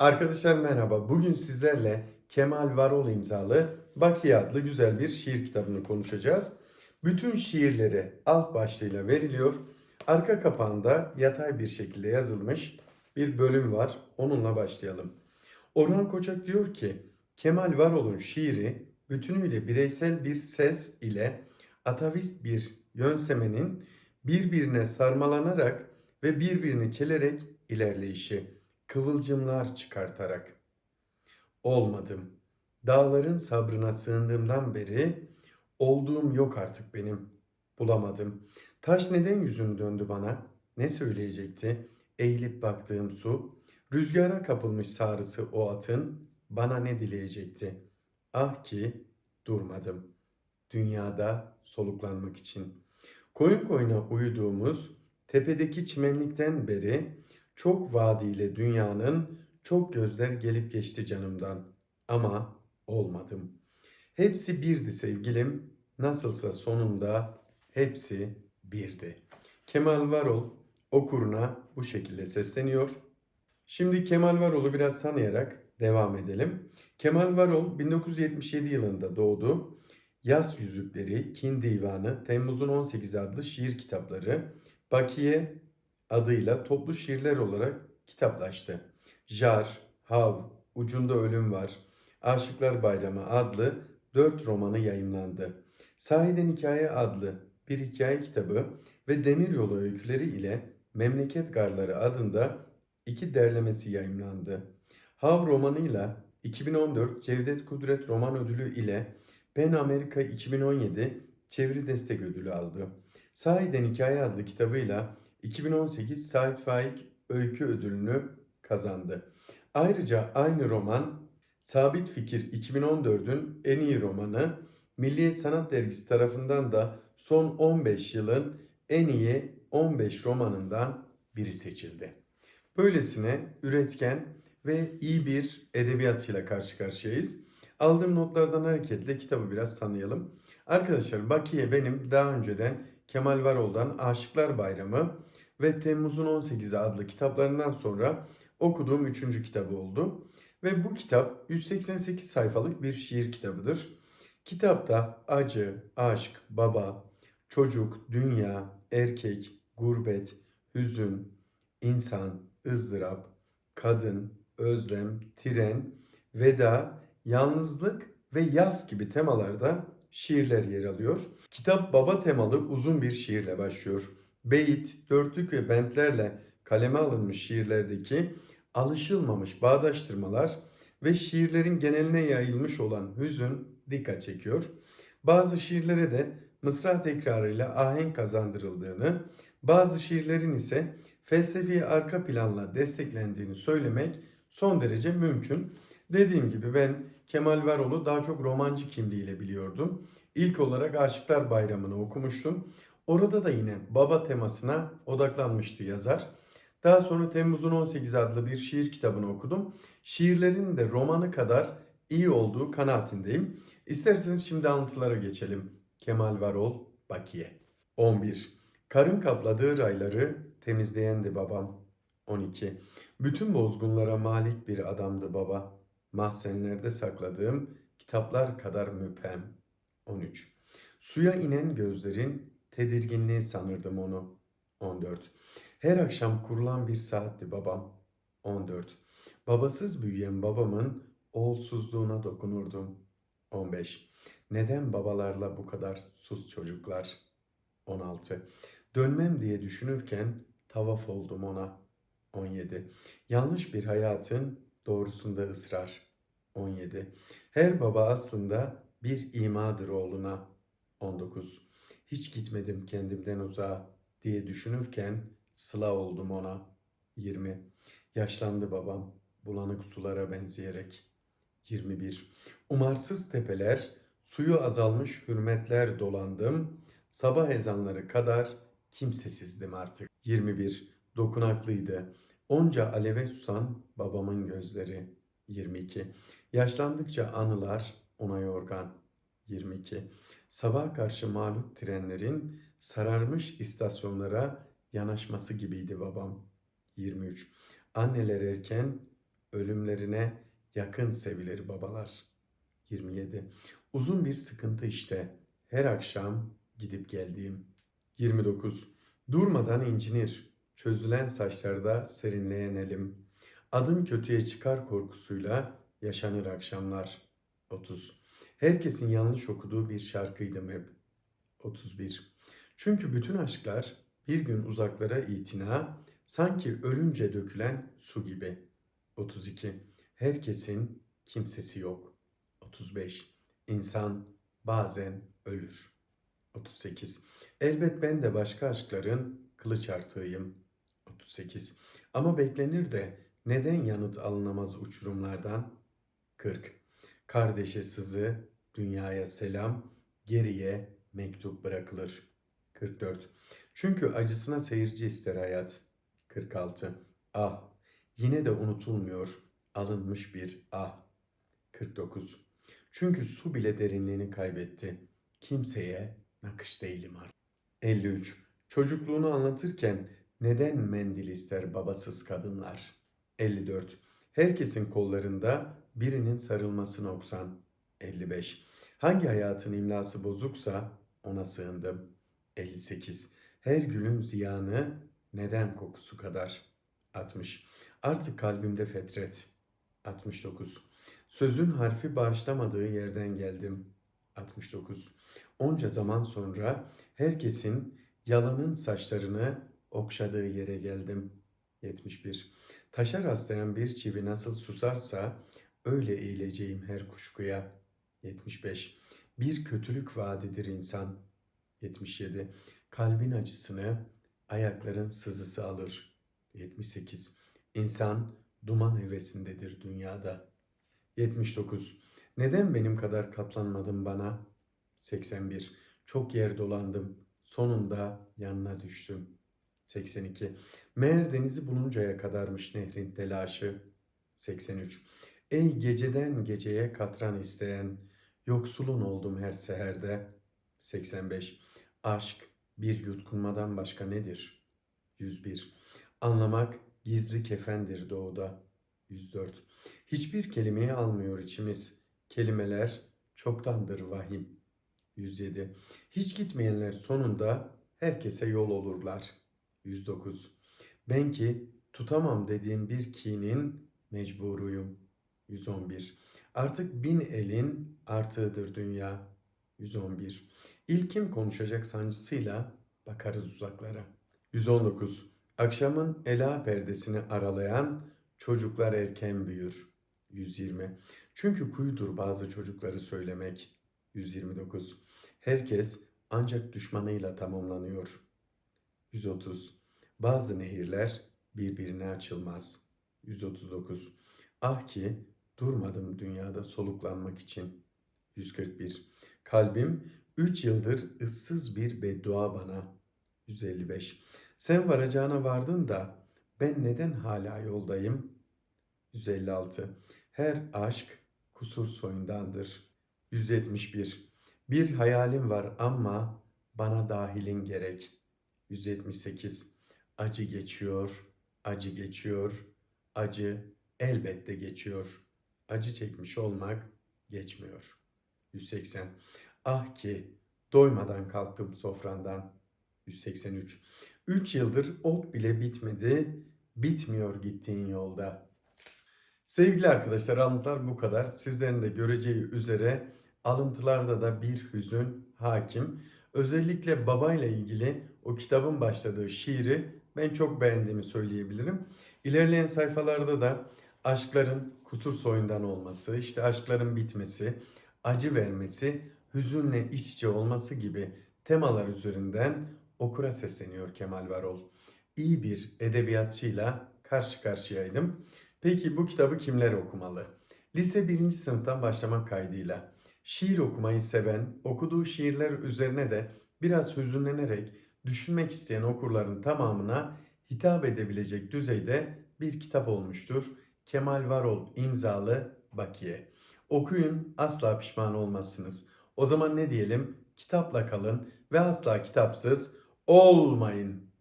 Arkadaşlar merhaba. Bugün sizlerle Kemal Varol imzalı Bakiye adlı güzel bir şiir kitabını konuşacağız. Bütün şiirleri alt başlığıyla veriliyor. Arka kapağında yatay bir şekilde yazılmış bir bölüm var. Onunla başlayalım. Orhan Koçak diyor ki Kemal Varol'un şiiri bütünüyle bireysel bir ses ile atavist bir yönsemenin birbirine sarmalanarak ve birbirini çelerek ilerleyişi kıvılcımlar çıkartarak. Olmadım. Dağların sabrına sığındığımdan beri olduğum yok artık benim. Bulamadım. Taş neden yüzünü döndü bana? Ne söyleyecekti? Eğilip baktığım su, rüzgara kapılmış sarısı o atın bana ne dileyecekti? Ah ki durmadım. Dünyada soluklanmak için. Koyun koyuna uyuduğumuz tepedeki çimenlikten beri çok vaadiyle dünyanın çok gözler gelip geçti canımdan. Ama olmadım. Hepsi birdi sevgilim. Nasılsa sonunda hepsi birdi. Kemal Varol okuruna bu şekilde sesleniyor. Şimdi Kemal Varol'u biraz tanıyarak devam edelim. Kemal Varol 1977 yılında doğdu. Yaz Yüzükleri, Kin Divanı, Temmuz'un 18 adlı şiir kitapları, Bakiye adıyla toplu şiirler olarak kitaplaştı. Jar, Hav, Ucunda Ölüm Var, Aşıklar Bayramı adlı dört romanı yayımlandı. Sahiden Hikaye adlı bir hikaye kitabı ve Demiryolu öyküleri ile Memleket Garları adında iki derlemesi yayımlandı. Hav romanıyla 2014 Cevdet Kudret Roman Ödülü ile Ben Amerika 2017 Çeviri Destek Ödülü aldı. Sahiden Hikaye adlı kitabıyla 2018 Sait Faik Öykü Ödülünü kazandı. Ayrıca aynı roman Sabit Fikir 2014'ün en iyi romanı Milliyet Sanat Dergisi tarafından da son 15 yılın en iyi 15 romanından biri seçildi. Böylesine üretken ve iyi bir edebiyatçıyla karşı karşıyayız. Aldığım notlardan hareketle kitabı biraz tanıyalım. Arkadaşlar Bakiye benim daha önceden Kemal Varol'dan Aşıklar Bayramı ve Temmuz'un 18'i adlı kitaplarından sonra okuduğum üçüncü kitabı oldu. Ve bu kitap 188 sayfalık bir şiir kitabıdır. Kitapta acı, aşk, baba, çocuk, dünya, erkek, gurbet, hüzün, insan, ızdırap, kadın, özlem, tren, veda, yalnızlık ve yaz gibi temalarda şiirler yer alıyor. Kitap baba temalı uzun bir şiirle başlıyor. Beyit, dörtlük ve bentlerle kaleme alınmış şiirlerdeki alışılmamış bağdaştırmalar ve şiirlerin geneline yayılmış olan hüzün dikkat çekiyor. Bazı şiirlere de mısra tekrarıyla ahenk kazandırıldığını, bazı şiirlerin ise felsefi arka planla desteklendiğini söylemek son derece mümkün. Dediğim gibi ben Kemal Varol'u daha çok romancı kimliğiyle biliyordum. İlk olarak Aşıklar Bayramı'nı okumuştum. Orada da yine baba temasına odaklanmıştı yazar. Daha sonra Temmuz'un 18 adlı bir şiir kitabını okudum. Şiirlerin de romanı kadar iyi olduğu kanaatindeyim. İsterseniz şimdi anlatılara geçelim. Kemal Varol, Bakiye. 11. Karın kapladığı rayları temizleyendi babam. 12. Bütün bozgunlara malik bir adamdı baba. Mahzenlerde sakladığım kitaplar kadar müphem. 13. Suya inen gözlerin tedirginliği sanırdım onu. 14. Her akşam kurulan bir saatti babam. 14. Babasız büyüyen babamın oğulsuzluğuna dokunurdum. 15. Neden babalarla bu kadar sus çocuklar? 16. Dönmem diye düşünürken tavaf oldum ona. 17. Yanlış bir hayatın doğrusunda ısrar. 17. Her baba aslında bir imadır oğluna. 19. Hiç gitmedim kendimden uzağa diye düşünürken sıla oldum ona. 20. Yaşlandı babam bulanık sulara benzeyerek. 21. Umarsız tepeler, suyu azalmış hürmetler dolandım. Sabah ezanları kadar kimsesizdim artık. 21. Dokunaklıydı. Onca aleve susan babamın gözleri. 22. Yaşlandıkça anılar ona yorgan. 22. Sabah karşı mağlup trenlerin sararmış istasyonlara yanaşması gibiydi babam. 23. Anneler erken, ölümlerine yakın sevilir babalar. 27. Uzun bir sıkıntı işte. Her akşam gidip geldiğim. 29. Durmadan incinir. Çözülen saçlarda serinleyen elim. Adım kötüye çıkar korkusuyla yaşanır akşamlar. 30. Herkesin yanlış okuduğu bir şarkıydım hep. 31. Çünkü bütün aşklar bir gün uzaklara itina, sanki ölünce dökülen su gibi. 32. Herkesin kimsesi yok. 35. İnsan bazen ölür. 38. Elbet ben de başka aşkların kılıç artığıyım. 38. Ama beklenir de neden yanıt alınamaz uçurumlardan? 40. Kardeşe sızı, dünyaya selam, geriye mektup bırakılır. 44. Çünkü acısına seyirci ister hayat. 46. Ah, yine de unutulmuyor, alınmış bir ah. 49. Çünkü su bile derinliğini kaybetti. Kimseye nakış değilim artık. 53. Çocukluğunu anlatırken neden mendil ister babasız kadınlar? 54. Herkesin kollarında birinin sarılması noksan. 55. Hangi hayatın imlası bozuksa ona sığındım. 58. Her gülün ziyanı neden kokusu kadar? 60. Artık kalbimde fetret. 69. Sözün harfi bağışlamadığı yerden geldim. 69. Onca zaman sonra herkesin yalanın saçlarını okşadığı yere geldim. 71. Taşa rastlayan bir çivi nasıl susarsa öyle eğileceğim her kuşkuya. 75. Bir kötülük vaadidir insan. 77. Kalbin acısını ayakların sızısı alır. 78. İnsan duman hevesindedir dünyada. 79. Neden benim kadar katlanmadın bana? 81. Çok yer dolandım. Sonunda yanına düştüm. 82. Meğer denizi buluncaya kadarmış nehrin telaşı. 83. Ey geceden geceye katran isteyen, yoksulun oldum her seherde. 85. Aşk bir yutkunmadan başka nedir? 101. Anlamak gizli kefendir doğuda. 104. Hiçbir kelimeyi almıyor içimiz. Kelimeler çoktandır vahim. 107. Hiç gitmeyenler sonunda herkese yol olurlar. 109. Ben ki tutamam dediğim bir kinin mecburuyum. 111. Artık bin elin artığıdır dünya. 111. İlkim konuşacak sancısıyla bakarız uzaklara. 119. Akşamın ela perdesini aralayan çocuklar erken büyür. 120. Çünkü kuyudur bazı çocukları söylemek. 129. Herkes ancak düşmanıyla tamamlanıyor. 130. Bazı nehirler birbirine açılmaz. 139. Ah ki durmadım dünyada soluklanmak için. 141. Kalbim 3 yıldır ıssız bir beddua bana. 155. Sen varacağına vardın da ben neden hala yoldayım? 156. Her aşk kusur soyundandır. 171. Bir hayalim var ama bana dahilin gerek. 178. Acı geçiyor, acı geçiyor, acı elbette geçiyor. Acı çekmiş olmak geçmiyor. 180. Ah ki doymadan kalktım sofrandan. 183. 3 yıldır ot bile bitmedi, bitmiyor gittiğin yolda. Sevgili arkadaşlar alıntılar bu kadar. Sizlerin de göreceği üzere alıntılarda da bir hüzün hakim. Özellikle babayla ilgili o kitabın başladığı şiiri ben çok beğendiğimi söyleyebilirim. İlerleyen sayfalarda da aşkların kusur soyundan olması, işte aşkların bitmesi, acı vermesi, hüzünle iç içe olması gibi temalar üzerinden okura sesleniyor Kemal Varol. İyi bir edebiyatçıyla karşı karşıyaydım. Peki bu kitabı kimler okumalı? Lise 1. sınıftan başlamak kaydıyla şiir okumayı seven, okuduğu şiirler üzerine de biraz hüzünlenerek düşünmek isteyen okurların tamamına hitap edebilecek düzeyde bir kitap olmuştur. Kemal Varol imzalı Bakiye. Okuyun asla pişman olmazsınız. O zaman ne diyelim? Kitapla kalın ve asla kitapsız olmayın.